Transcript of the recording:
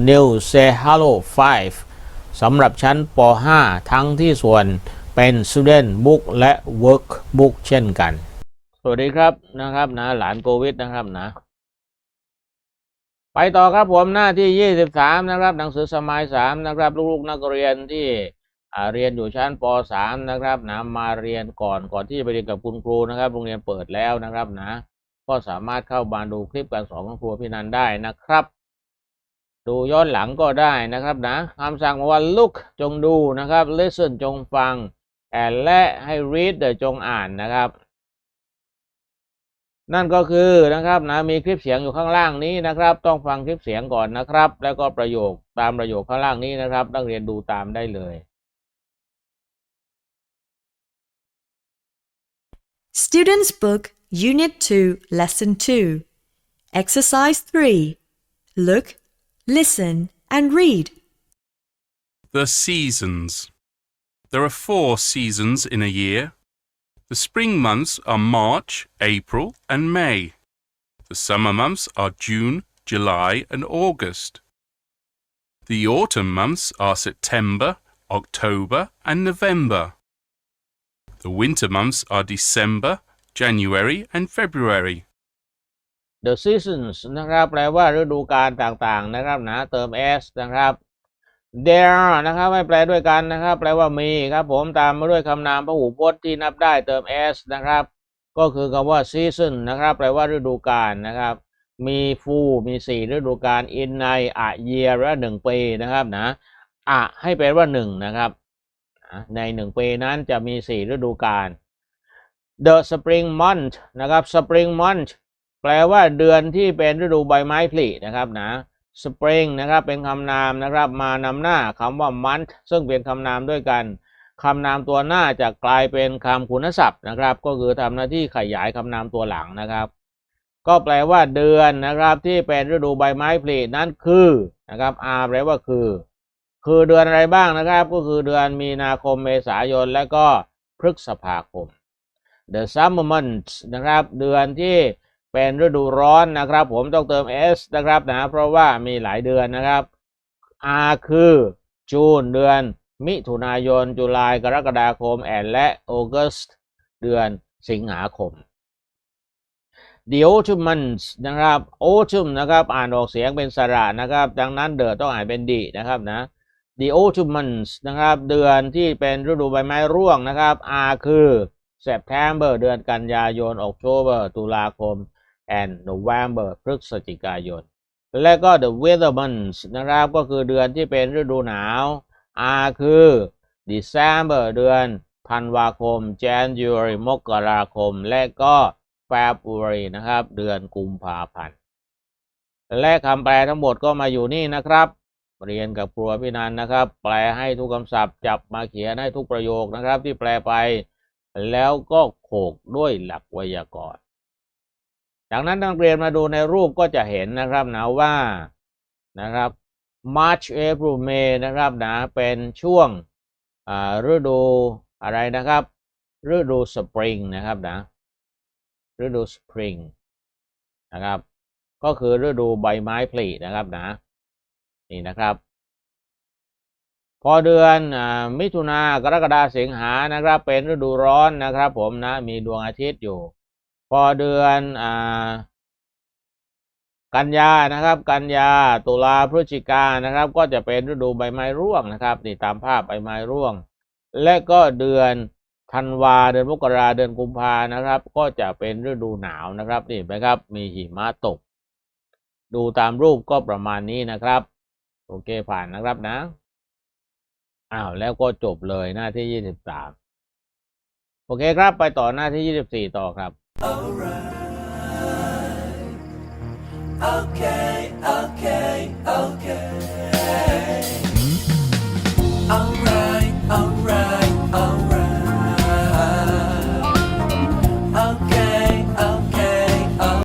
New Say Hello 5 สำหรับชั้นป .5 ทั้งที่ส่วนเป็น Student Book และ Workbook เช่นกัน สวัสดีครับนะครับนะหลานโควิดนะครับนะ ไปต่อครับผมหน้าที่ 23 นะครับ หนังสือสมัย 3 นะครับ ลูกๆนักเรียนที่เรียนอยู่ชั้นป .3 นะครับนะมาเรียนก่อนก่อนที่จะไปเรียนกับคุณครูนะครับ โรงเรียนเปิดแล้วนะครับนะ ก็สามารถเข้ามาดูคลิปการสอนของครูพี่นันได้นะครับ ดูย้อนหลังก็ได้นะครับนะคำสั่งว่า look จงดูนะครับ listen จงฟัง and และให้ read จงอ่านนะครับ นั่นก็คือนะครับนะมีคลิปเสียงอยู่ข้างล่างนี้นะครับ ต้องฟังคลิปเสียงก่อนนะครับ แล้วก็ประโยคตามประโยคข้างล่างนี้นะครับ นักเรียนดูตามได้เลย Students' Book, Unit 2, Lesson 2. Exercise 3. Look, listen, and read. The seasons. There are four seasons in a year. The spring months are March, April, and May. The summer months are June, July, and August. The autumn months are September, October, and November. The winter months are December, January, and February. The seasons นะครับแปลว่าฤดูกาลต่างๆนะครับนะเติม s นะครับ there นะครับให้แปลด้วยกันนะครับ แปลว่ามีครับผมตามมาด้วยคำนามพหูพจน์ที่นับได้เติม s นะครับ ก็คือคำว่า season นะครับ แปลว่าฤดูกาลนะครับ มีฟูมีสี่ฤดูกาล in ใน a year ละหนึ่งปีนะครับนะอะให้แปลว่าหนึ่งนะครับ ในหนึ่งปีนั้นจะมีสี่ฤดูกาล the spring month นะครับ spring month แปลว่าเดือนที่เป็นฤดูใบไม้ผลินะครับนะ spring นะครับเป็นคำนามนะครับ มานำหน้าคำว่า month ซึ่งเป็นคำนามด้วยกันคำนามตัวหน้าจะกลายเป็นคำคุณศัพท์นะครับ ก็คือทำหน้าที่ขยายคำนามตัวหลังนะครับ ก็แปลว่าเดือนนะครับที่เป็นฤดูใบไม้ผลินั้นคือนะครับ R แปลว่าคือ คือเดือนอะไรบ้างนะครับ ก็คือเดือนมีนาคมเมษายนและก็พฤษภาคม the summer months นะครับ เดือนที่ เป็นฤดูร้อนนะครับ ผมต้องเติม s นะครับนะเพราะว่ามีหลายเดือนนะครับ r คือจูนเดือน มิถุนายนจุลายกรกฎาคมแอนและออ g ก s t เดือนสิงหาคม the autumn months นะครับ autumn นะครับอ่านออกเสียงเป็นสระนะครับ ดังนั้นเดือต้องอ่านเป็นดีนะครับนะ the autumn months นะครับเดือนที่เป็นฤดูใบไม้ร่วงนะครับ R คือ September เดือนกันยายน October ตุลาคม and November พฤศจิกายน และก็ the weather months นะครับก็คือเดือนที่เป็นฤดูหนาว R คือ December เดือนธันวาคม January มกราคม และก็ February นะครับ เดือนกุมภาพันธ์และคำแปลทั้งหมดก็มาอยู่นี่นะครับเรียนกับครัวพี่นันนะครับ แปลให้ทุกคำศัพท์จับมาเขียนให้ทุกประโยคนะครับ ที่แปลไป แล้วก็โขกด้วยหลักไวยากรณ์ จากนั้นนักเรียนมาดูในรูปก็จะเห็นนะครับนะว่านะครับ March April May นะครับนะเป็นช่วงฤดูอะไรนะครับ ฤดูสปริงนะครับนะฤดูสปริงนะครับ ก็คือฤดูใบไม้ผลินะครับนะนี่นะครับ พอเดือนอมิถุนากรกฎาสิงหานะครับ เป็นฤดูร้อนนะครับ ผมนะมีดวงอาทิตย์อยู่ อเดือนอากันยานะครับ กันยาตุลาพฤศจิกานะครับ ก็จะเป็นฤดูใบไม้ร่วงนะครับนี่ตามภาพใบไม้ร่วง และก็เดือนธันวาเดือนมกราเดือนกุมภานะครับ ก็จะเป็นฤดูหนาวนะครับนี่นไหมครับมีหิมะตก ดูตามรูปก็ประมาณนี้นะครับ โอเคผ่านนะครับนะอ้าวแล้วก็จบเลยหน้าที่ยี่สิบสามโอเคครับ ไปต่อหน้าที่ยี่สิบสี่ต่อครับ Alright. Okay, okay, okay.